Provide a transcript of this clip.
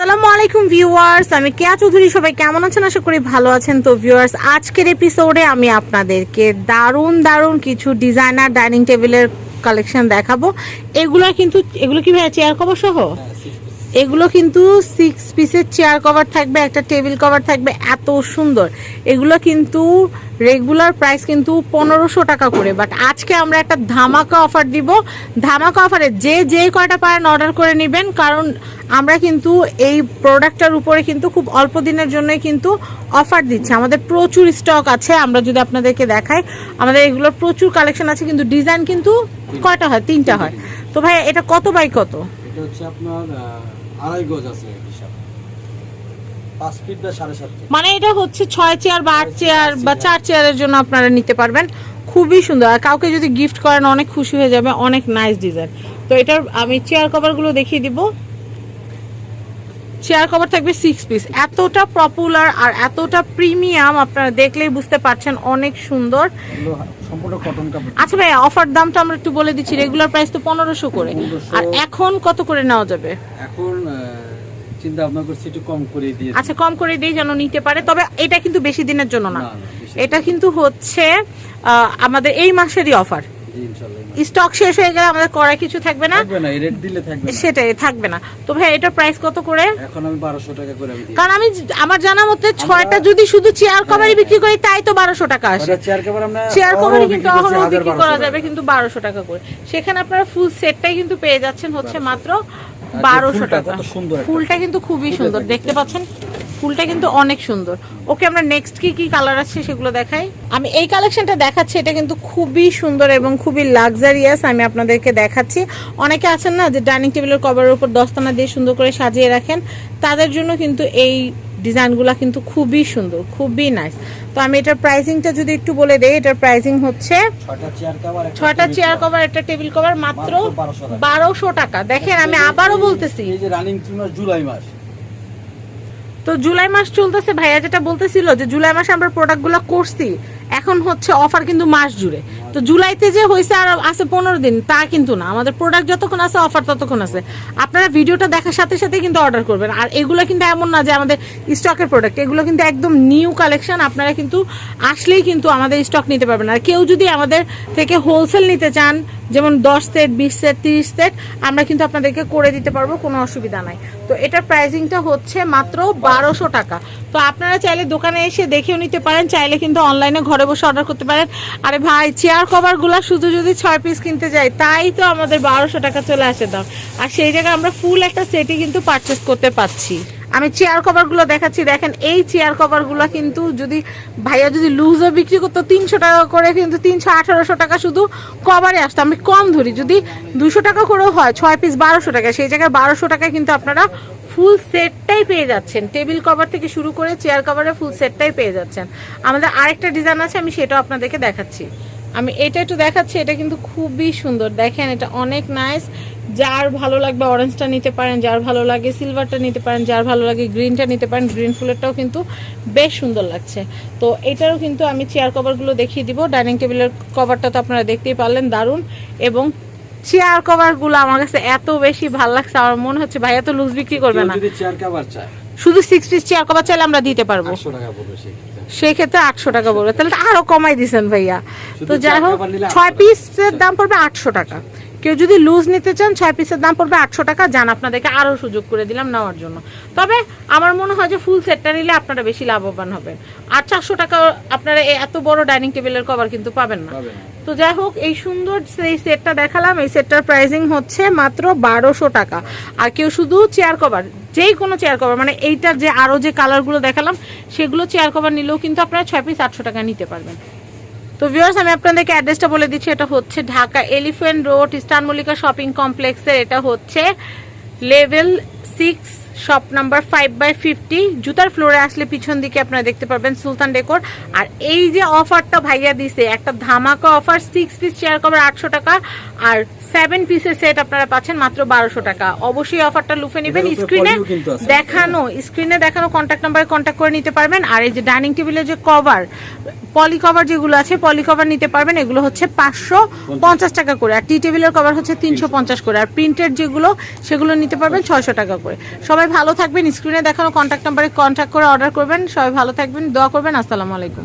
আসসালামু আলাইকুম ভিউয়ার্স, আমি কেয়া চৌধুরী। সবাই কেমন আছেন? আশা করি ভালো আছেন। তো ভিউয়ার্স, আজকের এপিসোডে আমি আপনাদেরকে দারুণ দারুণ কিছু ডিজাইনার ডাইনিং টেবিলের কালেকশন দেখাবো। এগুলো কিন্তু, এগুলো কি ভাই চেয়ার কভার সহ? এগুলো কিন্তু সিক্স পিসের চেয়ার কভার থাকবে, একটা টেবিল কভার থাকবে, এত সুন্দর। এগুলো কিন্তু রেগুলার প্রাইস কিন্তু পনেরোশো টাকা করে। বাট আজকে আমরা একটা ধামাকা অফার দিব। ধামাকা অফারে যে যে কয়টা পারেন অর্ডার করে নেবেন। কারণ আমরা কিন্তু এই প্রোডাক্টটার উপরে কিন্তু খুব অল্প দিনের জন্যই কিন্তু অফার দিচ্ছে। আমাদের প্রচুর স্টক আছে, আমরা যদি আপনাদেরকে দেখাই। আমাদের এগুলোর প্রচুর কালেকশন আছে, কিন্তু ডিজাইন কিন্তু কয়টা হয়? তিনটা হয়। তো ভাই এটা কত বাই কত? হচ্ছে আপনার আড়াই গজ আছে হিসাব। পাঁচ ফিট বা সাড়ে সাত ফিট মানে এটা হচ্ছে ছয় চেয়ার বা আট চেয়ার বা চার চেয়ারের জন্য আপনারা নিতে পারবেন। খুবই সুন্দর। আর কাউকে যদি গিফট করেন অনেক খুশি হয়ে যাবে অনেক নাইস ডিজাইন তো এটার আমি চেয়ার কভারগুলো দেখিয়ে দিব। চেয়ার কভার থাকবে সিক্স পিস এতটা পপুলার আর এতটা প্রিমিয়াম আপনারা দেখলেই বুঝতে পারছেন অনেক সুন্দর। আচ্ছা ভাই অফার দামটা আমরা একটু বলে দিচ্ছি। রেগুলার প্রাইস তো পনেরোশো করে। আর এখন কত করে নেওয়া যাবে? এখন আহ, চিন্তা ভাবনা করছি একটু কম করে দিয়ে আচ্ছা কম করে দিই যেন নিতে পারে। তবে এটা কিন্তু বেশি দিনের জন্য না। এটা কিন্তু হচ্ছে আমাদের এই মাসেরই অফার স্টক শেষ হয়ে গেলে আমাদের করার কিছু থাকবে না? সেটাই থাকবে না। তো ভাই এটা প্রাইস কত করে? এখন আমি টাকা করে দিই কারণ আমি আমার জানা মতে যদি শুধু চেয়ার কভারই বিক্রি করি তাই তো বারোশো টাকা আসে। চেয়ার কভার আমরা চেয়ার কভারই কিন্তু অহরহ বিক্রি করা যাবে কিন্তু বারোশো টাকা করে। সেখানে আপনারা ফুল সেটটাই কিন্তু পেয়ে যাচ্ছেন হচ্ছে মাত্র বারোশো টাকা। ফুলটা কিন্তু খুবই সুন্দর দেখতে পাচ্ছেন? ফুলটা কিন্তু অনেক সুন্দর। ওকে আমরা নেক্সট কি কি কালার আছে সেগুলো দেখাই? আমি এই কালেকশনটা দেখাচ্ছি এটা কিন্তু খুবই সুন্দর এবং খুবই লাক্সারিয়াস আমি আপনাদেরকে দেখাচ্ছি। অনেকে আছেন না যে ডাইনিং টেবিলের কভারের উপর দস্তানা দিয়ে সুন্দর করে সাজিয়ে রাখেন তাদের জন্য কিন্তু এই ডিজাইনগুলো কিন্তু খুবই সুন্দর খুবই নাইস তো আমি এটার প্রাইসিংটা যদি একটু বলে দেই এটার প্রাইসিং হচ্ছে ছয়টা চেয়ার কভার একটা টেবিল চেয়ার কভার। কভার একটা টেবিল কভার মাত্র মাত্র 1200 টাকা। বারোশো টাকা। দেখেন আমি আবারও বলতেছি। এই যে রানিং জুলাই মাস। তো জুলাই মাস চলতেছে। ভাইয়া যেটা বলতেছিল যে, জুলাই মাসে আমরা প্রোডাক্টগুলো করছি। এখন হচ্ছে অফার কিন্তু মাস জুড়ে। তো জুলাইতে যে হয়েছে আর আছে পনেরো দিন, তা কিন্তু না। আমাদের প্রোডাক্ট যতক্ষণ আছে অফার ততক্ষণ আছে। আপনারা ভিডিওটা দেখার সাথে সাথে কিন্তু অর্ডার করবেন। আর এগুলো কিন্তু এমন না যে আমাদের স্টকের প্রোডাক্ট এগুলো কিন্তু একদম নিউ কালেকশন আপনারা কিন্তু আসলেই কিন্তু আমাদের স্টক নিতে পারবেন। আর কেউ যদি আমাদের থেকে হোলসেল নিতে চান, যেমন দশ সেট বিশ সেট তিরিশ সেট আমরা কিন্তু আপনাদেরকে করে দিতে পারব, কোনো অসুবিধা নাই। তো এটার প্রাইসিংটা হচ্ছে মাত্র বারোশো টাকা। তো আপনারা চাইলে দোকানে এসে দেখেও নিতে পারেন, চাইলে কিন্তু অনলাইনে ঘরে বসে অর্ডার করতে পারেন। আরে ভাই চেয়ার কভারগুলো শুধু যদি ছয় পিস কিনতে যাই, তাই তো আমাদের বারোশো টাকা চলে আসে দাম। আর সেই জায়গায় আমরা ফুল একটা সেটই কিন্তু পারচেস করতে পারছি। আমি চেয়ার কভারগুলো দেখাচ্ছি। দেখেন, এই চেয়ার কভারগুলো কিন্তু যদি ভাইয়া যদি লুজও বিক্রি করতো তিনশো টাকা করে, কিন্তু তিনশো আঠারোশো টাকা শুধু কভারে আসতো। আমি কম ধরি, যদি দুশো টাকা করেও হয়, ছয় পিস বারোশো টাকা, সেই জায়গায় বারোশো টাকায় কিন্তু আপনারা ফুল সেটটাই পেয়ে যাচ্ছেন। টেবিল কভার থেকে শুরু করে চেয়ার কভারের ফুল সেটটাই পেয়ে যাচ্ছেন। আমাদের আরেকটা ডিজাইন আছে, আমি সেটাও আপনাদেরকে দেখাচ্ছি। আমি এটা একটু দেখাচ্ছি এটা কিন্তু খুবই সুন্দর। দেখেন এটা অনেক নাইস যার ভালো লাগবে অরেঞ্জটা নিতে পারেন যার ভালো লাগে সিলভারটা নিতে পারেন যার ভালো লাগে গ্রিনটা নিতে পারেন গ্রিন ফুলেরটাও কিন্তু বেশ সুন্দর লাগছে। তো এটারও কিন্তু আমি চেয়ার কভারগুলো দেখিয়ে দিব। ডাইনিং টেবিলের কভারটা তো আপনারা দেখতেই পারলেন দারুণ। এবং চেয়ার কভারগুলো আমার কাছে এত বেশি ভালো লাগছে আমার মনে হচ্ছে ভাইয়া তো লুজ বিক্রি করবে না। যদি চেয়ার কভার চায়। শুধু সিক্স পিস চেয়ার কভার চাইলে আমরা দিতে পারব। টাকা পড়বে সেই ক্ষেত্রে আটশো টাকা পড়বে। তাহলে তো আরও কমাই দিছেন ভাইয়া। তো যাই হোক ছয় 800 পিসের দাম পড়বে আটশো টাকা। কেউ যদি লুজ নিতে চান ছয় পিসের দাম পড়বে আটশো টাকা। যান আপনাদেরকে আরও সুযোগ করে দিলাম নেওয়ার জন্য। তবে আমার মনে হয় যে ফুল সেটটা নিলে আপনারা বেশি লাভবান হবেন। আর চারশো টাকা আপনারা এত বড় ডাইনিং টেবিলের কভার কিন্তু পাবেন না। না। তো যাই হোক এই সুন্দর এই সেটটা দেখালাম। এই সেটটার প্রাইসিং হচ্ছে মাত্র বারোশো টাকা। আর কেউ শুধু চেয়ার কভার যেই কোনো চেয়ার কভার মানে এইটার যে আরও যে কালারগুলো দেখালাম, সেগুলো চেয়ার কভার নিলেও কিন্তু আপনারা ছয় পিস আটশো টাকা নিতে পারবেন। তো ভিউয়ার্স আমি আপনাদেরকে অ্যাড্রেসটা বলে দিচ্ছি, এটা হচ্ছে Dhaka Elephant Road Eastern Mallika shopping কমপ্লেক্সের এটা হচ্ছে level six shop number five by fifty জুতার ফ্লোরে আসলে পিছন দিকে আপনারা দেখতে পারবেন সুলতান ডেকোর আর এই যে অফারটা ভাইয়া দিছে একটা ধামাকা offer six piece chair cover আটশো টাকা আর সেভেন পিসের সেট আপনারা পাচ্ছেন মাত্র বারোশো টাকা। অবশ্যই অফারটা লুফে নেবেন স্ক্রিনে। দেখানো স্ক্রিনে দেখানো কন্ট্যাক্ট নাম্বারে কন্ট্যাক্ট করে নিতে পারবেন। আর এই যে ডাইনিং টেবিলের যে কভার পলি কভার যেগুলো আছে পলি কভার নিতে পারবেন এগুলো হচ্ছে পাঁচশো পঞ্চাশ। টাকা করে। আর টি টেবিলের কভার হচ্ছে তিনশো পঞ্চাশ করে। আর প্রিন্টেড যেগুলো সেগুলো নিতে পারবেন ছয়শো টাকা করে। সবাই ভালো থাকবেন। স্ক্রিনে দেখানো কন্ট্যাক্ট নাম্বারে কন্ট্যাক্ট করে অর্ডার করবেন। সবাই ভালো থাকবেন। দোয়া করবেন। আসসালামু আলাইকুম।